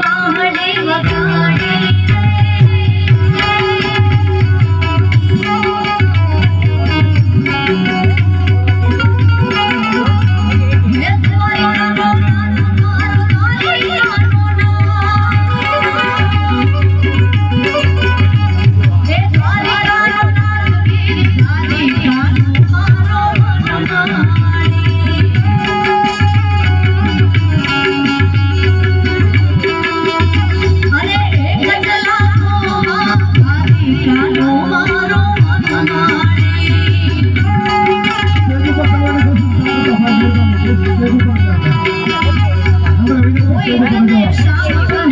महादेव 给你们看有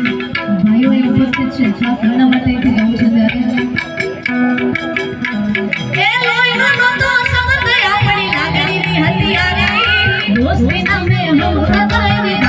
ઉપસ્થિત છે. ખાસ એના માટે અહીંથી ગાવું છે. ત્યારે દોસ્તી તમે હમ